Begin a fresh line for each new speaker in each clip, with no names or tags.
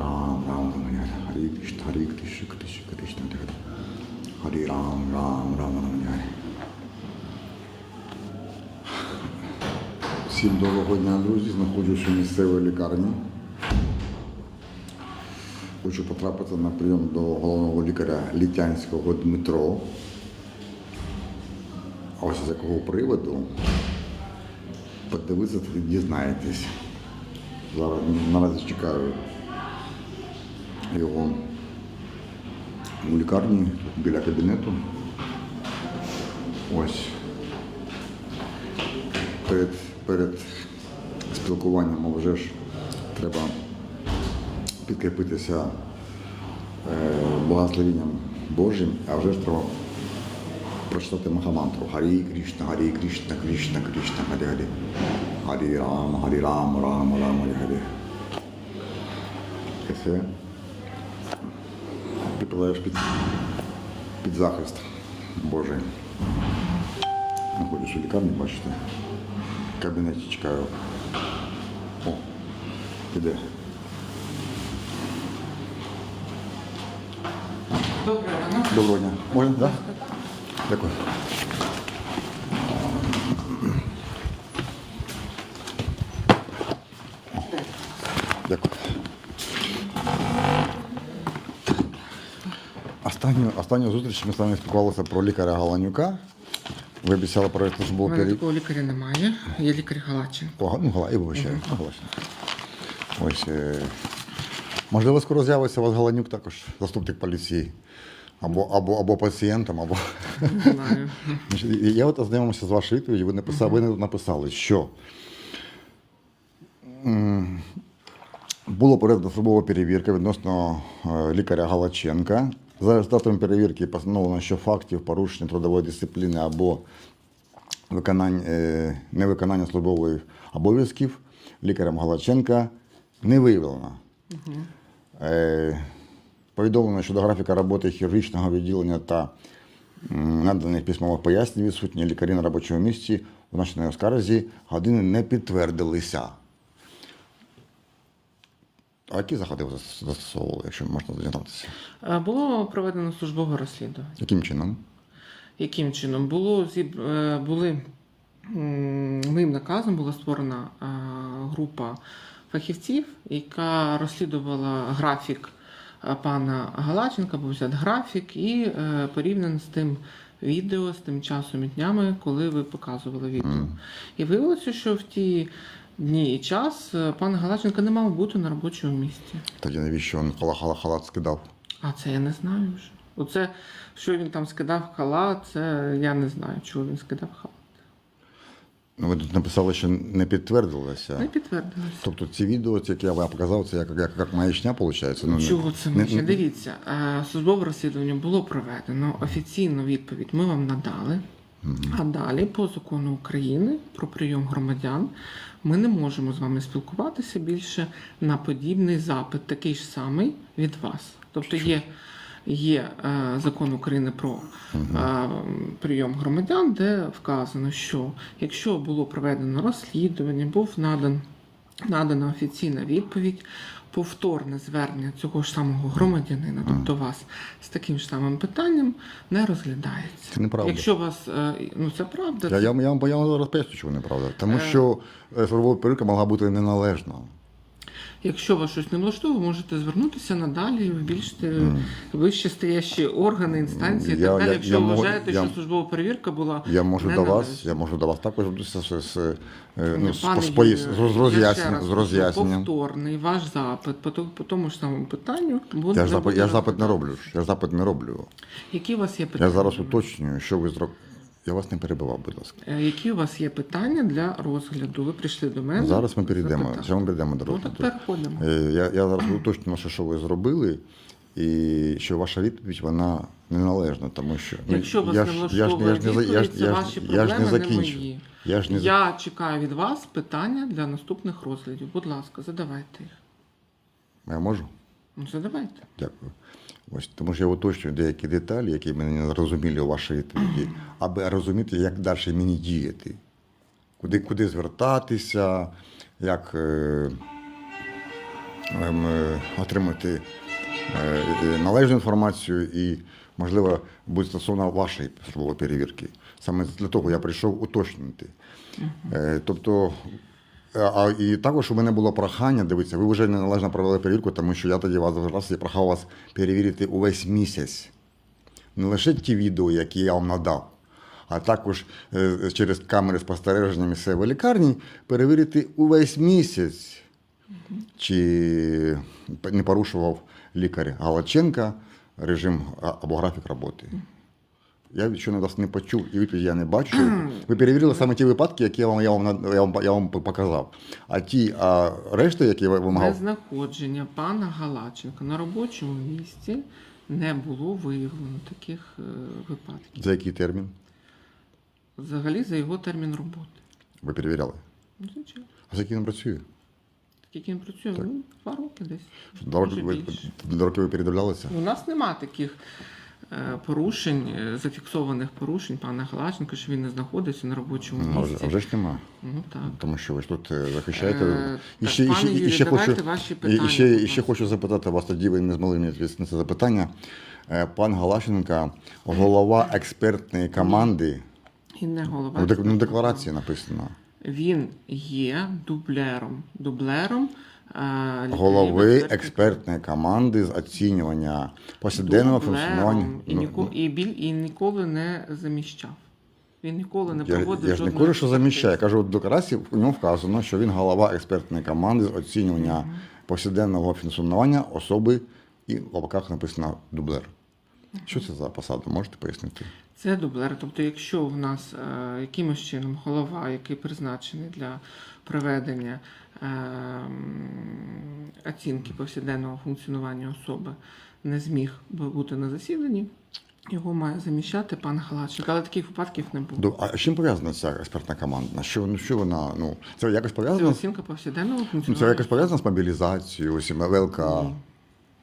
Ram, Ram, Ram, Hare Krishna, Hare Krishna, Krishna Krishna, Hare Hare. Ram, Ram, Ram, Hare. Всім доброго дня, друзі. Знаходжусь у місцевій лікарні. Хочу потрапити на прийом до головного лікаря Літянського Дмитро. А ось з якого приводу подивитися, дізнаєтесь. Зараз наразі чекаю його у лікарні біля кабінету. Ось перед, перед спілкуванням вже ж треба підкріпитися е, благословенням Божим, а вже ж треба прочитати Махамантру. Харі Кришна, Харі Кришна, Кришна, Кришна, Харі Харі. Харі Рам, Харі Рам, Рам, Рам, Харі Харі. І. Підпадаєш під, під захист Божий. Знаходжусь у лікарні, бачите. В кабінеті чекаю. О, іде.
Доброго
дня. Можна, так? Да? Дякую. Останню, останню зустріч ми з вами спілкувалися про лікаря Галанюка. Ви обіцяли про те, що
У мене
перед...
такого лікаря немає. Є лікар Галачин.
О, ну, гала, і вибачаю. Ну, Галачина. Ось. Е... Можливо, скоро з'явиться у вас Галанюк також, заступник поліції. Або, або, або пацієнтом, або.
Не знаю.
Значить, Я от ознайомився з вашою відповіддю. Ви написали, ви написали, що м, було проведено службова перевірка відносно е, лікаря Галаченка. За результатом перевірки постановлено, що фактів порушення трудової дисципліни або виконання, е, невиконання службових обов'язків лікарем Галаченка не виявлено. Е, Повідомлено щодо графіка роботи хірургічного відділення та наданих письмових пояснень відсутні лікарі на робочому місці у нашій оскарзі години не підтвердилися. А які заходи ви застосовували, якщо можна дізнатися?
Е, Було проведено службове розслідування.
Яким чином?
Яким чином? Було е, були моїм наказом була створена е, група фахівців, яка розслідувала графік пана Галаченка, був взят графік і порівняно з тим відео, з тим часом і днями, коли ви показували відео. І виявилося, що в ті дні і час е, пан Галаченко не мав бути на робочому місці.
Тоді навіщо він халат скидав?
А це я не знаю вже. Оце, що він там скидав халат, це я не знаю, чого він скидав халат.
Ну, ви тут написали, що не підтвердилося.
Не підтвердилося.
Тобто ці відео, які я вам показав, це як, як, як маячня, виходить? Ну,
Чого це
не- не-
Дивіться, е, службове розслідування було проведено, офіційну відповідь ми вам надали. А далі, по закону України про прийом громадян, ми не можемо з вами спілкуватися більше на подібний запит, такий ж самий від вас. Тобто є, є е, закон України про е, прийом громадян, де вказано, що якщо було проведено розслідування, був надан надана офіційна відповідь, повторне звернення цього ж самого громадянина, тобто вас з таким ж самим питанням, не розглядається.
Це неправда.
Якщо вас, е, ну це правда,
Я,
це-
я, я, я вам зараз поясню, чому неправда. Тому
Е.
що е, службова перевірка могла бути неналежна.
Якщо вас щось не влаштовує, можете звернутися надалі в більш вище стоящі органи, інстанції і
Я-
так далі.
я-
якщо
я
вважаєте,
я-
що службова перевірка була
Я можу до
неналежна.
вас, я можу до вас також звернутися з, е, ну,
Пане
з, з, з
кажу. Повторний ваш запит по, по тому ж самому питанню буде.
Я запит, я запит не роблю. Я запит не роблю.
Які у вас є питання?
Я зараз уточнюю, що ви зробили. Я вас не перебивав, будь ласка.
Е, Які у вас є питання для розгляду? Ви прийшли до мене.
Зараз ми перейдемо. Зараз ми перейдемо до
Ну так переходимо.
Е, Я, я зараз уточнюю, що, ви зробили, і що ваша відповідь вона неналежна, тому що ну,
Якщо вас
я
не влаштовує відповідь, це ваші
я ж не
проблеми, не мої.
Я ж не
Я чекаю від вас питання для наступних розглядів. Будь ласка, задавайте їх.
Я можу?
Ну, задавайте.
Дякую. Ось тому що я уточнюю деякі деталі, які мене не зрозуміли у вашій відповіді, аби розуміти, як далі мені діяти. куди, куди звертатися, як е, ем, е, отримати е, е, належну інформацію і, можливо, буде стосовно вашої службової перевірки. Саме для того я прийшов уточнити. Е, Тобто, а, а, і також у мене було прохання, дивіться, ви вже неналежно провели перевірку, тому що я тоді вас раз я прохав вас перевірити увесь місяць. Не лише ті відео, які я вам надав, а також е, через камери спостереження місцевої лікарні перевірити увесь місяць, чи не порушував лікар Галаченка режим або графік роботи. Я що не вас не почув, і відповіді я не бачу. Ви перевірили саме ті випадки, які я вам, я вам, я вам, я вам показав. А ті, а решта, які я вимагав,
Незнаходження пана Галаченка на робочому місці не було виявлено таких е, випадків.
за який термін
Взагалі за його термін роботи.
ви перевіряли?
Звичайно.
А за який він працює?
Скільки він працює? Ну, два роки десь.
Два роки ви,
більше.
роки ви передивлялися?
У нас нема таких порушень, е, зафіксованих порушень пана Галаченка, що він не знаходиться на робочому
вже-
місці.
а вже ж нема.
Ну так.
Тому що ви ж тут е, захищаєте.
Е,
і
так,
ще, і
пане
ще, і ще
давайте
хочу,
ваші питання,
і ще, і ще хочу запитати вас, тоді ви не змогли мені відповісти на це запитання. Е, Пан Галашенко, голова експертної команди,
І не голова.
ну, ну, декларації написано.
Він є дублером. Дублером е,
Голови експертної команди з оцінювання повсякденного функціонування.
І,
Ну,
ніко, і, біль, і ніколи не заміщав. Він ніколи не проводив
я ж не кажу, що заміщає. Я кажу, в декларації у ньому вказано, що він голова експертної команди з оцінювання повсякденного функціонування особи, і в лапках написано дублер. Що це за посада? Можете пояснити?
Це дублер. Тобто, якщо в нас е, якимось чином голова, який призначений для проведення е, оцінки повсякденного функціонування особи, не зміг би бути на засіданні, його має заміщати пан Галаченко. Але таких випадків не було.
А з чим пов'язана ця експертна команда? Що, ну, що вона? Ну, це якось
Це
пов'язано? з-
оцінка повсякденного
Ну, це якось пов'язано з мобілізацією, ось ВЛК?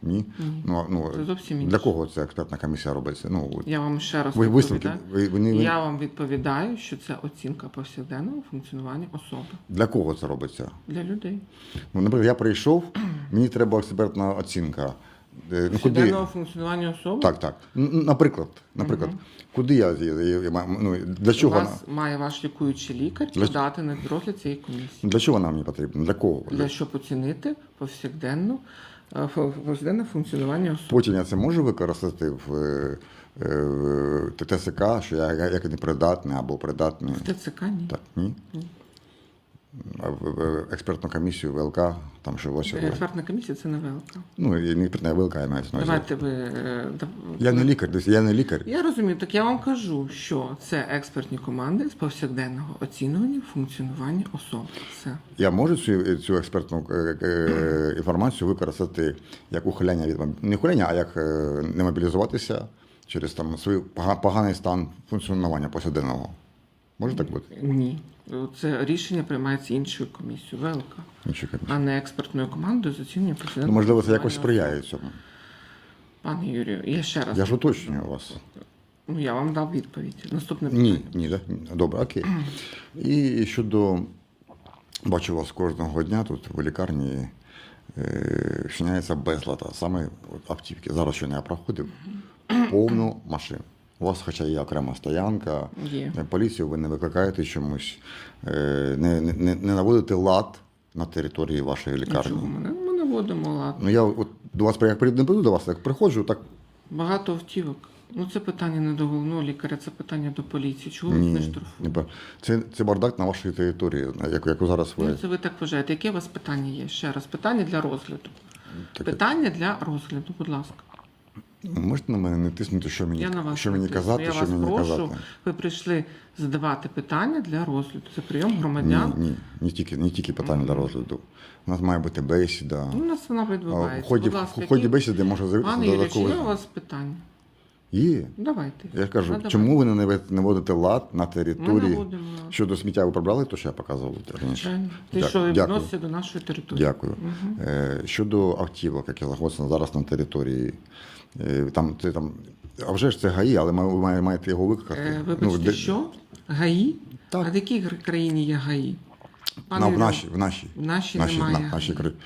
Ні.
Ні? Ну, ну,
Це зовсім
для кого ця експертна комісія робиться? Ну,
Я вам ще раз
ви висновки.
відповідаю.
Ви, вони,
Я вам відповідаю, що це оцінка повсякденного функціонування особи
Для кого це робиться?
для людей.
Ну, наприклад, я прийшов, мені треба експертна оцінка. Е, Ну, куди?
Повсякденного функціонування особи
Так, так. Н- Наприклад, наприклад, куди я, я, я, я маю- ну, для чого вона?
вас має ваш лікуючий лікар
Для-
подати на розгляд цієї комісії,
Для чого вона мені потрібна? Для кого?
для щоб оцінити повсякденну повсякденне функціонування.
Потім я це можу використати в, е, е, в ТСК, що я, як непридатний або придатний.
В ТЦК ні.
Так, ні? В експертну комісію ВЛК, там що ось.
Експертна комісія це не ВЛК.
Ну, і не експертна ВЛК я маю на увазі.
Давайте ви е,
Я не лікар, дивіться, я не лікар.
Я розумію, так я вам кажу, що це експертні команди з повсякденного оцінювання функціонування особи. Все.
Я можу цю, цю експертну е, е, інформацію використати як ухиляння від не ухиляння, а як е, не мобілізуватися через там свій пога- поганий стан функціонування повсякденного. Може так бути?
Ні. Це рішення приймається іншою комісією ВЛК,
Нічого.
а не експертною командою з оцінювання
Ну,
повсякденного
можливо, це якось сприяє цьому.
Пане Юрію, я ще раз.
Я ж уточнюю вас.
Ну, я вам дав відповідь. Наступне питання.
ні, ні, да? добре, окей. І щодо бачу вас кожного дня тут в лікарні е, вчиняється безлад, саме от автівки. Зараз що не я проходив повну машину. У вас, хоча є окрема стоянка,
Є.
е, поліцію ви не викликаєте чомусь, е, не, не, не- наводите лад на території вашої лікарні.
Чого ми не, ми не водимо лад.
Ну я от до вас як не прийду до вас, так приходжу, так
Багато автівок. Ну це питання не до головного лікаря, це питання до поліції. Чого ви не штрафуєте?
це, це бардак на вашій території, яку, яку зараз ви.
Ну, це ви так вважаєте. Яке у вас питання є? Ще раз, питання для розгляду.
Таке.
Питання для розгляду, будь ласка.
Можете на мене не тиснути, що мені,
Я на вас
що мені
тисну.
казати,
Я
що
вас
мені
прошу.
казати.
Ви прийшли задавати питання для розгляду. Це прийом громадян.
Ні, ні, не тільки, не тільки питання для розгляду. У нас має бути бесіда.
Ну, у нас вона
А В ході,
Будь ласка,
в ході
які-
бесіди може з'явитися
Пане Юрій, є у вас питання?
Є.
Давайте.
Я кажу,
Надавайте.
чому ви не вводите лад на
Ми
території?
наводимо.
Щодо сміття ви прибрали, то що я показував раніше.
Те, що відноситься до нашої території.
Дякую. Е, щодо автівок, які знаходяться зараз на території, там, це, там, а вже ж це ГАІ, але ви має- маєте його викликати.
Е, Вибачте,
де-
що? ГАІ?
Так.
А в якій країні є ГАІ? Пане
На, в нашій, в нашій.
В нашій
нашій,
немає.
на, нашій країні.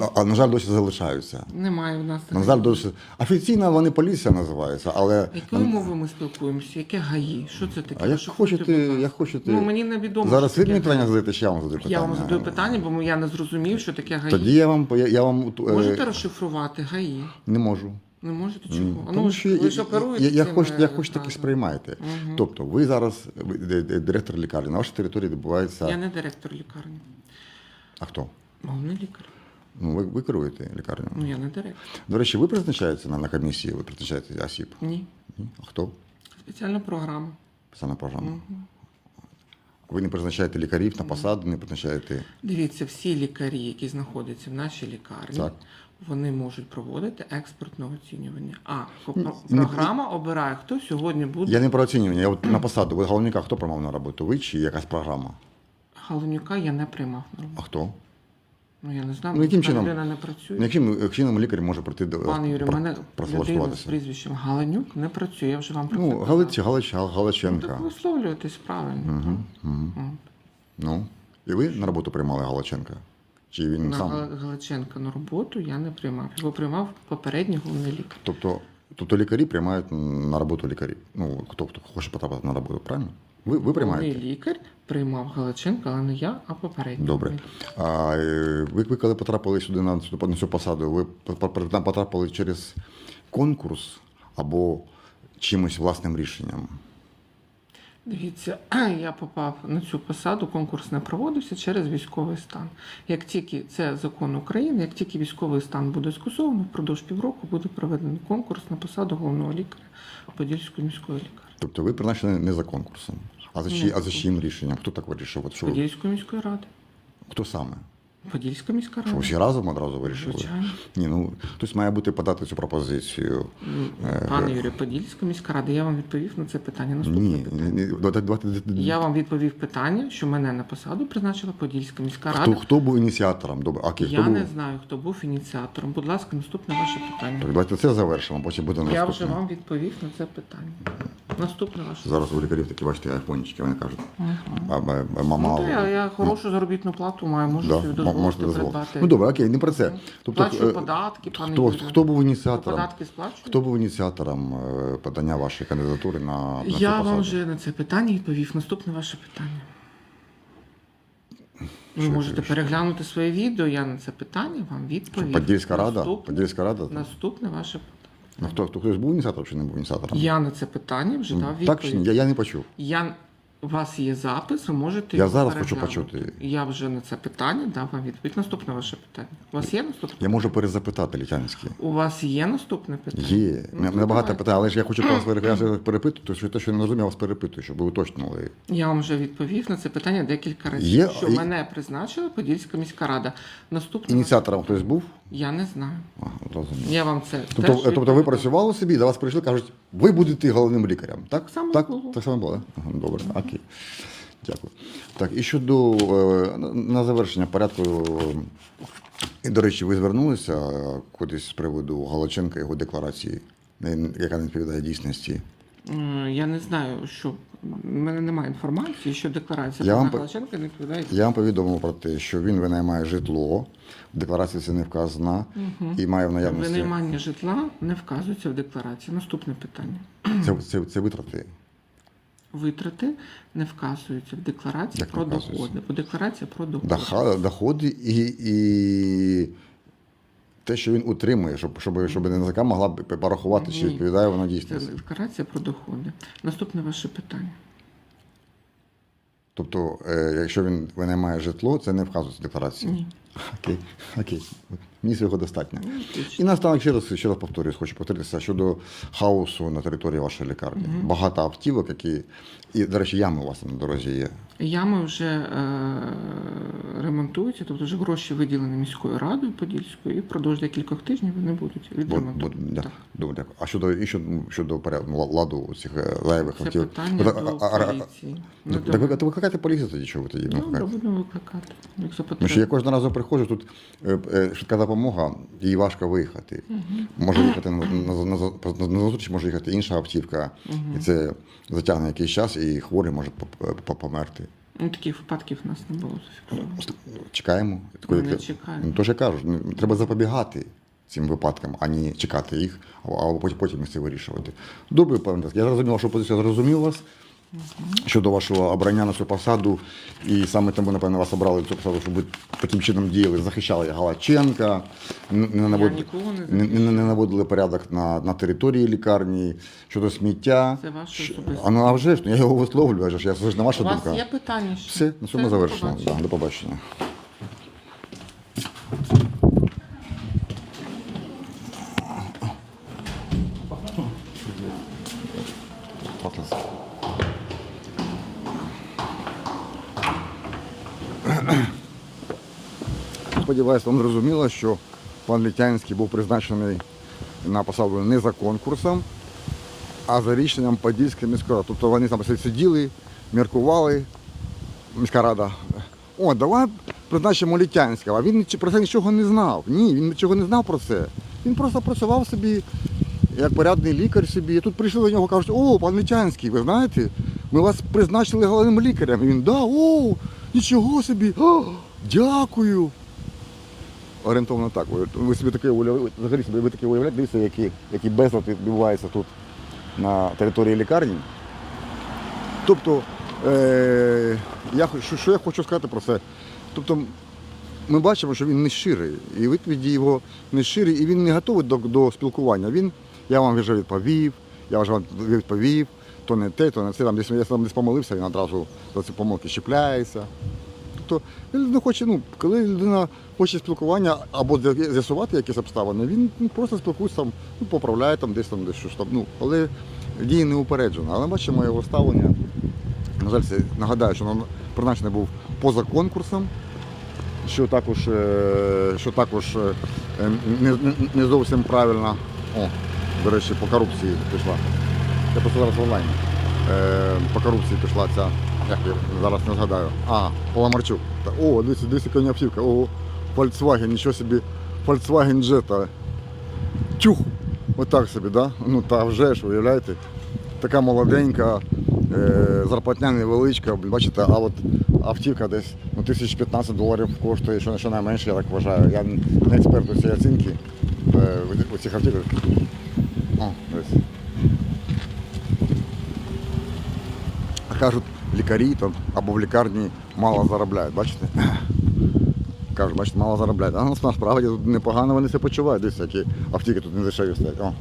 А, а, на жаль, досі залишаються.
Немає в нас.
На жаль, досі. Офіційно вони поліція називаються, але.
Якою мовою ми спілкуємося? Яке ГАІ? Що це таке?
А як хочете, як хочете.
Ну, мені невідомо.
Зараз ви мені питання задаєте, чи я вам задаю питання?
Я вам задаю питання, бо я не зрозумів, що таке ГАІ.
Тоді я вам, я, я вам е,
Можете розшифрувати ГАІ?
не можу.
Не можете чого?
Тому
ну,
що
ви
я,
ж оперуєте
я, я,
цими
хочу, я хочу таки
фразами.
сприймаєте. Тобто, ви зараз ви, директор лікарні, на вашій території відбувається.
Я не директор лікарні.
А хто?
Головний лікар.
Ну, ви, ви керуєте лікарню.
Ну я не директор.
До речі, ви призначаєте на, на комісії, ви призначаєте осіб?
Ні.
Ні? А хто?
Спеціальна програма.
Писана програма. Ви не призначаєте лікарів на посаду, не призначаєте.
Дивіться, всі лікарі, які знаходяться в нашій лікарні,
Так.
Вони можуть проводити експертне оцінювання. А програма обирає, хто сьогодні буде.
Я не про оцінювання, я от на посаду. Ви головника хто приймав на роботу? Ви чи якась програма?
Галунюка я не приймав на роботу.
А хто?
Ну я не знаю,
Ну, яким чином?
людина не працює.
Ну, Яким чином лікар може прийти до
Пане Юрію,
про-
мене людина з
працевлаштуватися?
прізвищем Галанюк не працює. Я вже вам про це
Ну,
казала.
Галич, Галич,
Ну,
Галиченка.
Так висловлюєтесь правильно. От.
Ну, і ви на роботу приймали Галиченка? Чи він
На
сам?
Галиченка на роботу я не приймав. Його приймав попередній головний лікар.
Тобто, тобто лікарі приймають на роботу лікарів. Ну, хто, хто хоче потрапити на роботу, правильно? Ви, ви приймаєте?
Головний лікар приймав Галиченка, але не я, а попередній.
Добре. А е, ви, ви коли потрапили сюди на цю, на цю посаду, ви потрапили через конкурс або чимось власним рішенням?
Дивіться, я попав на цю посаду, конкурс не проводився через військовий стан. Як тільки це закон України, як тільки військовий стан буде скасовано, впродовж півроку буде проведений конкурс на посаду головного лікаря Подільської міської лікарні.
Тобто ви призначені не за конкурсом, а за,
Ні.
а за чиїм рішенням? Хто так вирішив?
Подільської міської ради.
Хто саме?
Подільська міська рада.
Що всі разом одразу вирішили?
Звичайно.
Ні, ну хтось має бути подати цю пропозицію. Е,
Пане Юрію, Подільська міська рада, я вам відповів на це питання. Наступне
Ні,
питання.
ні, ні, давайте, давайте,
Я вам відповів питання, що мене на посаду призначила Подільська міська рада.
хто був ініціатором? Добре, окей,
Я
хто
не знаю, хто був ініціатором. Будь ласка, наступне ваше питання.
Так, давайте це завершимо, потім буде наступне.
Я вже вам відповів на це питання. Наступне ваше.
Зараз у лікарів такі, бачите, айфончики, вони кажуть. А, а, а,
Ну,
мама,
то я, я хорошу заробітну плату маю, можу
да,
собі дозволити
можете дозволити. Ну добре, окей, не про це.
Плачу
е,
податки, пане
хто, хто був ініціатором?
Податки сплачую?
Хто був ініціатором е, подання вашої кандидатури на, на цю
Я
посаду?
вам вже на це питання відповів. Наступне ваше питання. Ви
Що,
можете
що?
переглянути своє відео, я на це питання вам відповів.
Подільська рада?
Наступне,
Подільська рада?
наступне ваше питання.
Ну, хто, хто хтось був ініціатором чи не був ініціатором?
Я на це питання вже дав відповідь.
так чи ні? Я, я не почув.
Я... У вас є запис, ви можете
Я
його
зараз хочу
переглянути.
почути.
Я вже на це питання дав вам відповідь. Наступне ваше питання. У вас є наступне?
Я можу перезапитати Літянський.
У вас є наступне питання?
Є.
Ну,
Мене
то
багато питань, але ж я хочу вас перепитати, що те, що не розумію, я вас перепитую, щоб ви уточнили.
Я вам вже відповів на це питання декілька разів.
Є-
що
є-
мене призначила Подільська міська рада. Наступне
Ініціатором хтось був?
Я не знаю.
Ага, розумію.
Я вам це
Тобто,
теж
тобто ви працювали собі, до вас прийшли, кажуть, ви будете головним лікарем. Так,
Так само
так,
було.
так само було. да? Ага, добре, окей. Дякую. Так, і щодо е, на- на завершення порядку. е, І, до речі, ви звернулися е, кудись з приводу Галаченка його декларації, не- яка не відповідає дійсності.
Е, Я не знаю, що в мене немає інформації, що декларація
Я по-
Галаченка не відповідає.
Я вам повідомив про те, що він винаймає житло, в декларації це не вказано, і має в наявності.
Винаймання житла не вказується в декларації. Наступне питання.
Це, це, це витрати.
Витрати не вказуються в декларації
Як
про доходи, бо декларація про доходи.
Доходи і, і те, що він утримує, щоб, щоб, щоб НЗК могла б порахувати, чи відповідає вона
Це декларація про доходи. Наступне ваше питання.
Тобто, е, якщо він винаймає житло, це не вказується в декларації.
Ні.
Окей, окей. Мені цього достатньо.
Ну,
І наостанок ще раз, ще раз повторюсь, хочу повторитися щодо хаосу на території вашої лікарні. Багато автівок, які. І, до речі, ями у вас на дорозі є.
Ями вже е, ремонтуються, тобто вже гроші виділені міською радою Подільською, і впродовж декількох тижнів вони будуть відремонтовані.
Бу-
Так.
А щодо і щодо, щодо порядку ну, ладу цих е, лайвих
Це питання до
а- а-
поліції. Ну,
Так ви,
добре.
викликайте поліцію тоді, що ви тоді? Ну,
будемо викликати. Якщо
Тому що я
потрібно.
кожного разу приходжу, тут е, е, швидка допомога, їй важко виїхати. Може їхати на, на, на, на, на зустріч, може їхати інша автівка, і це затягне якийсь час, і хворий може поп- поп- померти.
Ну, таких випадків в нас не було зафіксовано.
Чекаємо.
Ми не чекаємо.
Ну, Тож я кажу, ну, треба запобігати цим випадкам, а не чекати їх, а потім, потім це вирішувати. Добре, пане я зрозумів вашу позицію, зрозумів вас. Щодо вашого обрання на цю посаду, і саме тому, напевно, вас обрали цю посаду, щоб ви таким чином діяли, захищали Галаченка, не, не, навод-
нікого не
не, не, наводили порядок на, на території лікарні, щодо сміття.
Це ваше
Що-
особисте.
А ну а вже ж, ну, я його висловлюю, ж я це ж не ваша
У вас
думка.
є питання? ще?
Все, на цьому завершено. Да, до побачення. Сподіваюсь, вам зрозуміло, що пан Літянський був призначений на посаду не за конкурсом, а за рішенням Подільської міської ради. Тобто вони там сиділи, міркували, міська рада. О, давай призначимо Літянського. А він про це нічого не знав. Ні, він нічого не знав про це. Він просто працював собі як порядний лікар собі. І тут прийшли до нього кажуть, о, пан Літянський, ви знаєте, ми вас призначили головним лікарем. І він, да, о, нічого собі, о, дякую. Орієнтовно так. Ви, собі таке уявляєте, взагалі собі ви таке уявляєте, дивіться, які, які безлад відбуваються тут на території лікарні. Тобто, е, я, що, що я хочу сказати про це? Тобто, ми бачимо, що він не щирий, і відповіді його не щирі, і він не готовий до, до спілкування. Він, я вам вже відповів, я вже вам відповів, то не те, то не це. Там, я там десь помилився, він одразу до цієї помилки чіпляється. Тобто людина хоче, ну, коли людина хоче спілкування або з'ясувати якісь обставини, він ну, просто спілкується там, ну, поправляє там десь там десь щось там. Ну, але діє неупереджено. Але бачимо його ставлення. На жаль, це нагадаю, що призначений був поза конкурсом, що також, е, що також е, не, не, не зовсім правильно. О, до речі, по корупції пішла. Я просто зараз в онлайні. Е, по корупції пішла ця, як я зараз не згадаю. А, Паламарчук. О, дивіться, дивіться, яка автівка. О, Volkswagen, нічого собі. Volkswagen Jetta. Тюх! Отак собі, да? Ну та вже ж, уявляєте? Така молоденька, е, зарплатня невеличка, бачите, а от автівка десь ну, 1015 доларів коштує, що, що найменше, я так вважаю. Я не експерт у цій оцінки е, у- цих автівках. О. А кажуть, лікарі там або в лікарні мало заробляють, бачите? Кажуть, бачите, мало заробляють. А ну, насправді тут непогано вони себе почувають. Дивіться, які автівки тут не дешеві стоять. О!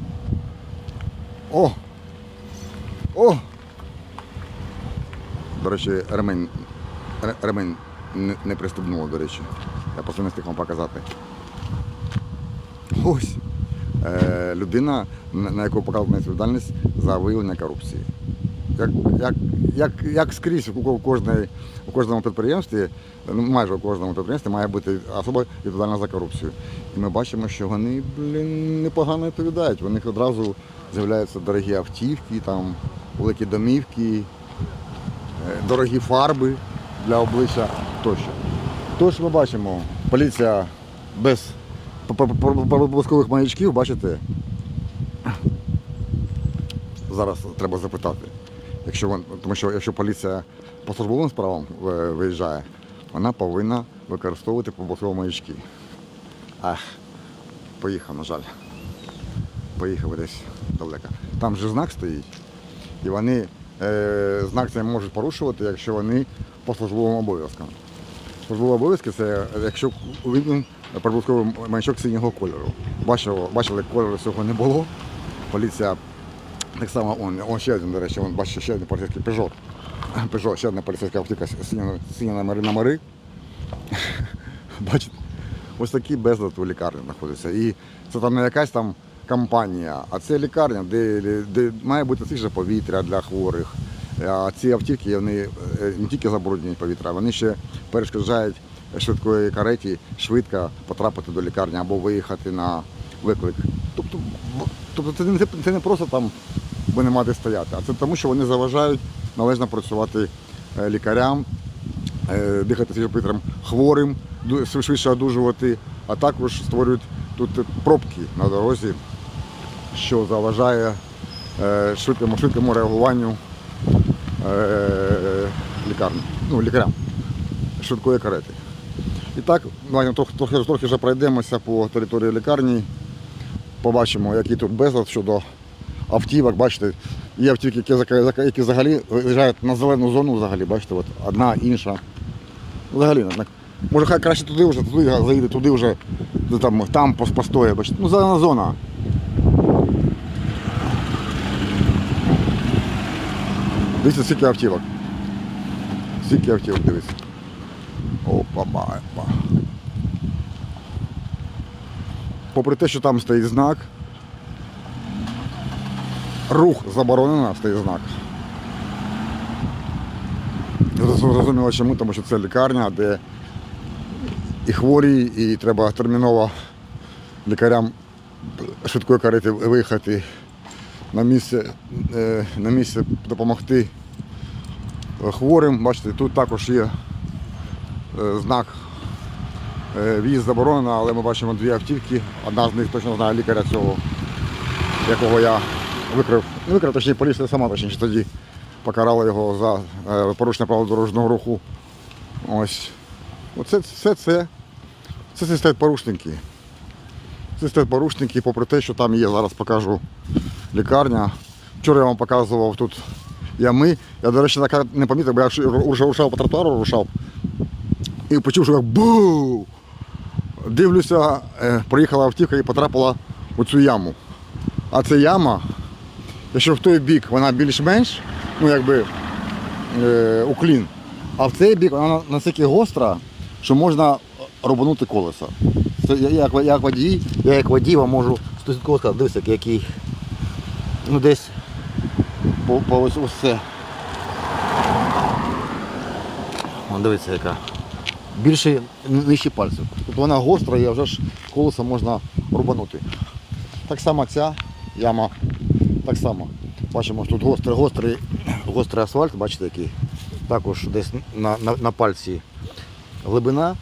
О! О! До речі, ремень, ремень не, не пристебнуло, до речі. Я просто не встиг вам показати. Ось. Е, людина, на яку покладена відповідальність за виявлення корупції. Як, як, як, як скрізь у, ко- кожної, кожному підприємстві, ну майже у кожному підприємстві має бути особа відповідальна за корупцію. І ми бачимо, що вони, блін, непогано відповідають. У них одразу з'являються дорогі автівки, там, великі домівки, е, дорогі фарби для обличчя тощо. Тож ми бачимо, поліція без проблискових маячків, бачите, зараз треба запитати. Якщо вон, тому що якщо поліція по службовим справам е, виїжджає, вона повинна використовувати проблискові маячки. Ах, поїхав, на жаль. Поїхав десь далеко. Там же знак стоїть, і вони е, знак цей можуть порушувати, якщо вони по службовим обов'язкам. Службові обов'язки це якщо він проблисковий маячок синього кольору. Бачили, бачили, кольору цього не було. Поліція так само, он, он ще один, до речі, он, бачите, ще один поліцейський Peugeot. Peugeot, ще одна поліцейська автівка синя, номери. Бачите, ось такий безлад у лікарні знаходиться. І це там не якась там компанія, а це лікарня, де, де має бути свіже повітря для хворих. А ці автівки вони е, не тільки забруднюють повітря, вони ще перешкоджають швидкої кареті швидко потрапити до лікарні або виїхати на виклик. Тобто, тобто це, не, це не просто там, бо нема де стояти, а це тому, що вони заважають належно працювати е, лікарям, е, дихати свіжим хворим, швидше одужувати, а також створюють тут пробки на дорозі, що заважає е, швидкому, швидкому реагуванню лікарні, ну, лікарям швидкої карети. І так, трохи, трохи вже пройдемося по території лікарні, побачимо, який тут безлад щодо автівок. Бачите, є автівки, які, які взагалі виїжджають на зелену зону, взагалі, бачите, от одна, інша. Взагалі, може хай краще туди вже, туди заїде, туди вже, там, там постоє, бачите. Ну, зелена зона. Дивіться, скільки автівок. Скільки автівок, дивіться. Опа, ба, опа. Попри те, що там стоїть знак, рух заборонено, стоїть знак. Зрозуміло чому, тому що це лікарня, де і хворі, і треба терміново лікарям швидкої карети виїхати на місце, е, на місце допомогти хворим. Бачите, тут також є е, знак е, в'їзд заборонено, але ми бачимо дві автівки. Одна з них точно знає лікаря цього, якого я викрив. Не викрив, точніше, поліція сама точніше тоді покарала його за е, порушення правил дорожнього руху. Ось. Оце все це. Це, це стоять порушники. Це стоять порушники, попри те, що там є, зараз покажу лікарня. Вчора я вам показував тут ями. Я, до речі, не помітив, бо я вже рушав по тротуару, рушав. І почув, що як бу. Дивлюся, е, проїхала автівка і потрапила у цю яму. А ця яма, якщо в той бік вона більш-менш, ну якби е, уклін, а в цей бік вона настільки гостра, що можна рубанути колеса. Це я як, як водій, я як водій вам можу стосовно сказати, дивися, який ну десь по, по ось. Вон, дивіться, яка. Більше нижче пальців. Тобто вона гостра і вже ж колеса можна рубанути. Так само ця яма, так само. Бачимо, що тут гострий, гострий, гострий асфальт, бачите який. Також десь на, на, на пальці глибина.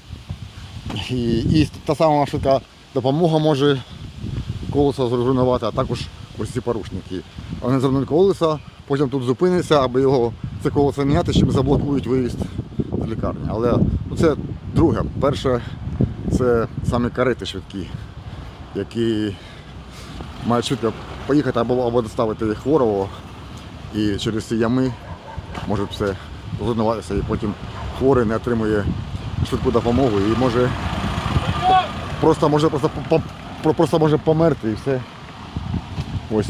І, і та сама швидка допомога може колесо зруйнувати, а також ось ці порушники. Вони зруйнують колеса, потім тут зупиниться, аби його це колесо міняти, щоб заблокують виїзд з лікарні. Але ну, це друге. Перше, це саме карети швидкі, які мають швидко поїхати або, або доставити хворого і через ці ями може все зруйнуватися, і потім хворий не отримує швидку допомогу і може просто може просто, просто може померти і все. Ось.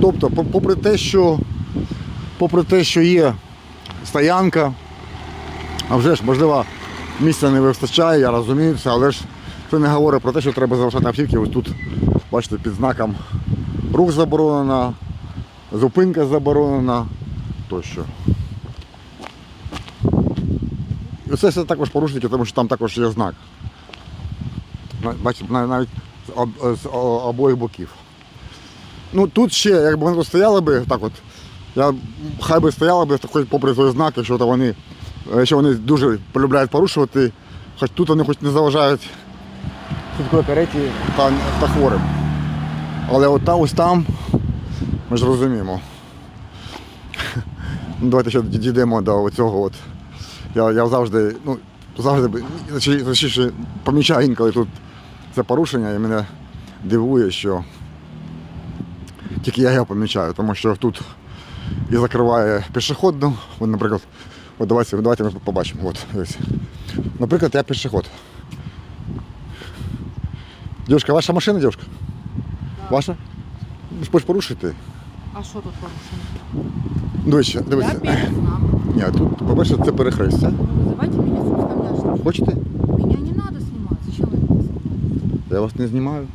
Тобто, попри те, що попри те, що є стоянка, а вже ж, можливо, місця не вистачає, я розумію це, але ж це не говорить про те, що треба залишати автівки. Ось тут, бачите, під знаком рух заборонена, зупинка заборонена тощо. І це все також порушники, тому що там також є знак. Бачите, навіть з, об- з обох боків. Ну тут ще, якби вони стояли би так от, я, хай би стояли би хоч попри той знак, якщо то вони, якщо вони дуже полюбляють порушувати, хоч тут вони хоч не заважають швидкої кареті та, та хворим. Але от ось там, ми ж розуміємо. Ну, давайте ще дійдемо до цього. От. Я, я завжди, ну, завжди точніше, помічаю інколи тут це порушення і мене дивує, що тільки я його помічаю, тому що тут і закриває пішохідну. От, наприклад, от давайте, давайте ми побачимо. От. Наприклад, я пішохід. Дівчинка, ваша машина, дівчинка? Ваша? Ви ж порушити.
А що тут порушено?
Дивіться,
Я
дивіться.
перед знаком.
Ні, тут, по-перше, це перехрестя.
Ну, вызывайте милицию, пускай меня
Хочете?
Меня не надо снимать. Зачем вы меня снимаете?
Я вас не знімаю.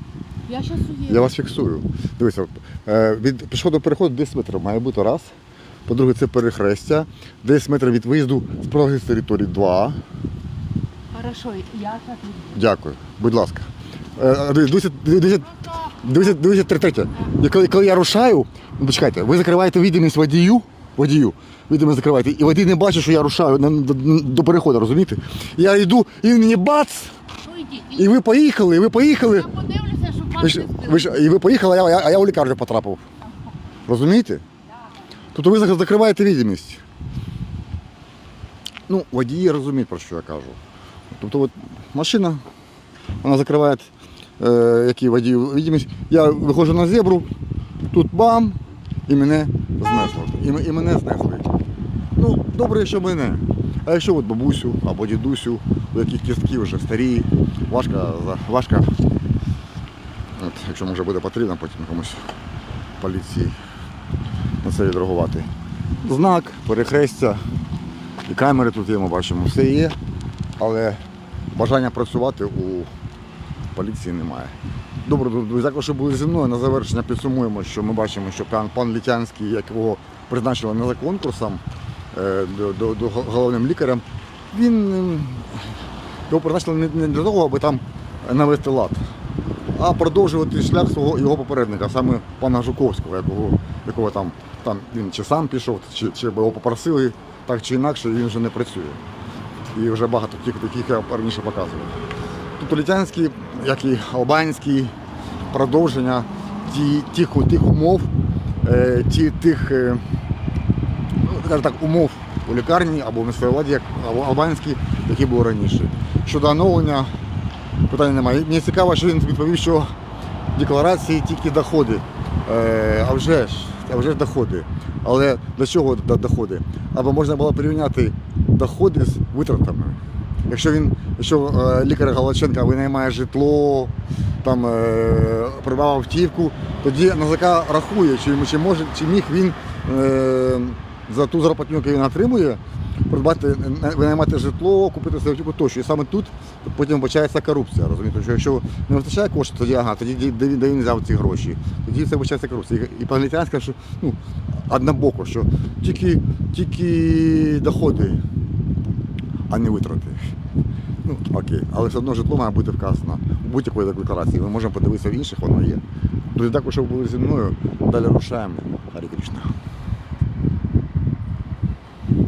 Я сейчас уеду.
Я вас фіксую. Дивіться, е, від пішохідного переходу 10 метрів має бути раз. По-друге, це перехрестя. 10 метрів від виїзду з правої території 2.
Хорошо. Хорошо, я так люблю.
Дякую, будь ласка. Е, Дивіться, дивіться, дивіться, дивіться, три- третє. І коли, коли я рушаю, ну, почекайте, ви закриваєте відомість водію, водію, відомість закриваєте, і водій не бачить, що я рушаю на- до, до переходу, розумієте? Я йду, і він мені бац,
Ну йдіть,
і ви поїхали, і ви поїхали.
Я подивлюся, щоб
Ви
вас
ж,
не
ви ж, і ви поїхали, а я, а я у лікарню потрапив. Розумієте? Тобто ви зак- закриваєте відомість. Ну, водії розуміють, про що я кажу. Тобто от машина, вона закриває е, який водій відомість. Я виходжу на зебру, тут бам, і мене знесло. І, і мене знесли. Ну, добре, що мене. А якщо от бабусю або дідусю, у яких кістки вже старі, важко, важко От, якщо може буде потрібно, потім комусь поліції на це відреагувати. Знак, перехрестя, і камери тут є, ми бачимо, все є, але бажання працювати у поліції немає. Добре, друзі, дякую, що були зі мною. На завершення підсумуємо, що ми бачимо, що пан, пан Літянський, якого призначили не за конкурсом е, до, до, до головним лікарем, він ем, його призначили не, для того, аби там навести лад а продовжувати шлях свого його попередника, саме пана Жуковського, якого, якого там, там він чи сам пішов, чи, чи його попросили, так чи інакше, він вже не працює. І вже багато таких, таких я раніше показував. Тобто як і Албанський, продовження ті, тих, тих умов, е, ті, тих е, ну, так, умов у лікарні або в місцевій владі, як або Албанський, які були раніше. Щодо оновлення, питання немає. Мені цікаво, що він відповів, що декларації тільки доходи. Е, а вже ж, а вже ж доходи. Але до чого доходи? Або можна було порівняти доходи з витратами. Якщо він, якщо е, лікар Галаченка винаймає житло, там е, придбав автівку, тоді НАЗК рахує, чи, чи може, чи міг він е, за ту зарплатню, яку він отримує, придбати, винаймати житло, купити собі автівку тощо. І саме тут потім почається корупція. Розумієте? Що якщо не вистачає коштів, тоді ага, тоді де, він- де він взяв ці гроші. Тоді це почається корупція. І, Літянський що ну, однобоко, що тільки, тільки доходи, а не витрати. Ну, окей, але все одно житло має бути вказано у будь-якої декларації. Ми можемо подивитися в інших, воно є. Друзі, дякую, що ви були зі мною. Далі рушаємо. Харі Кришна.